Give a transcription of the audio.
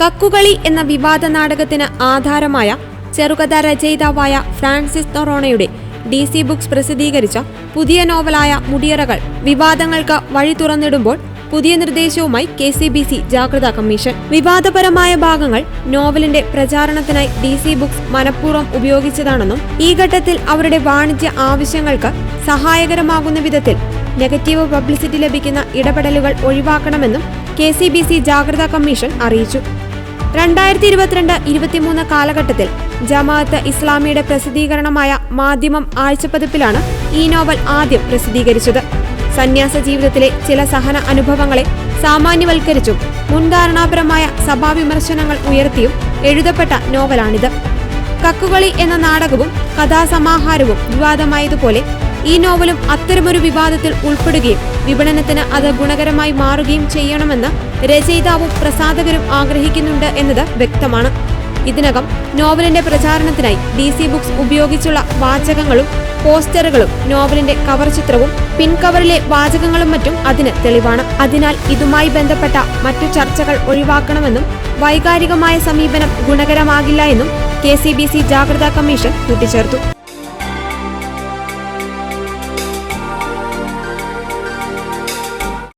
കക്കുകളി എന്ന വിവാദ നാടകത്തിന് ആധാരമായ ചെറുകഥ രചയിതാവായ ഫ്രാൻസിസ് നൊറോണയുടെ ഡി സി ബുക്സ് പ്രസിദ്ധീകരിച്ച പുതിയ നോവലായ മുടിയറകൾ വിവാദങ്ങൾക്ക് വഴി തുറന്നിടുമ്പോൾ പുതിയ നിർദ്ദേശവുമായി കെ സി ബി സി ജാഗ്രതാ കമ്മീഷൻ. വിവാദപരമായ ഭാഗങ്ങൾ നോവലിന്റെ പ്രചാരണത്തിനായി ഡി സി ബുക്സ് മനഃപൂർവം ഉപയോഗിച്ചതാണെന്നും ഈ ഘട്ടത്തിൽ അവരുടെ വാണിജ്യ ആവശ്യങ്ങൾക്ക് സഹായകരമാകുന്ന വിധത്തിൽ നെഗറ്റീവ് പബ്ലിസിറ്റി ലഭിക്കുന്ന ഇടപെടലുകൾ ഒഴിവാക്കണമെന്നും കെ സി ബി സി ജാഗ്രതാ കമ്മീഷൻ അറിയിച്ചു. രണ്ടായിരത്തി ഇരുപത്തിരണ്ട് ഇരുപത്തിമൂന്ന് കാലഘട്ടത്തിൽ ജമാഅത്ത് ഇസ്ലാമിയുടെ പ്രസിദ്ധീകരണമായ മാധ്യമം ആഴ്ചപ്പതിപ്പിലാണ് ഈ നോവൽ ആദ്യം പ്രസിദ്ധീകരിച്ചത്. സന്യാസ ജീവിതത്തിലെ ചില സഹന അനുഭവങ്ങളെ സാമാന്യവൽക്കരിച്ചും മുൻധാരണാപരമായ സഭാവിമർശനങ്ങൾ ഉയർത്തിയും എഴുതപ്പെട്ട നോവലാണിത്. കക്കുകളി എന്ന നാടകവും കഥാസമാഹാരവും വിവാദമായതുപോലെ ഈ നോവലും അത്തരമൊരു വിവാദത്തിൽ ഉൾപ്പെടുകയും വിപണനത്തിന് അത് ഗുണകരമായി മാറുകയും ചെയ്യണമെന്ന് രചയിതാവും പ്രസാധകരും ആഗ്രഹിക്കുന്നുണ്ട് എന്നത് വ്യക്തമാണ്. ഇതിനകം നോവലിന്റെ പ്രചാരണത്തിനായി ഡി സി ബുക്സ് ഉപയോഗിച്ചുള്ള വാചകങ്ങളും പോസ്റ്ററുകളും നോവലിന്റെ കവർ ചിത്രവും പിൻകവറിലെ വാചകങ്ങളും മറ്റും അതിന് തെളിവാണ്. അതിനാൽ ഇതുമായി ബന്ധപ്പെട്ട മറ്റു ചർച്ചകൾ ഒഴിവാക്കണമെന്നും വൈകാരികമായ സമീപനം ഗുണകരമാകില്ല എന്നും കെ സി ബി സി ജാഗ്രതാ കമ്മീഷൻ കൂട്ടിച്ചേർത്തു.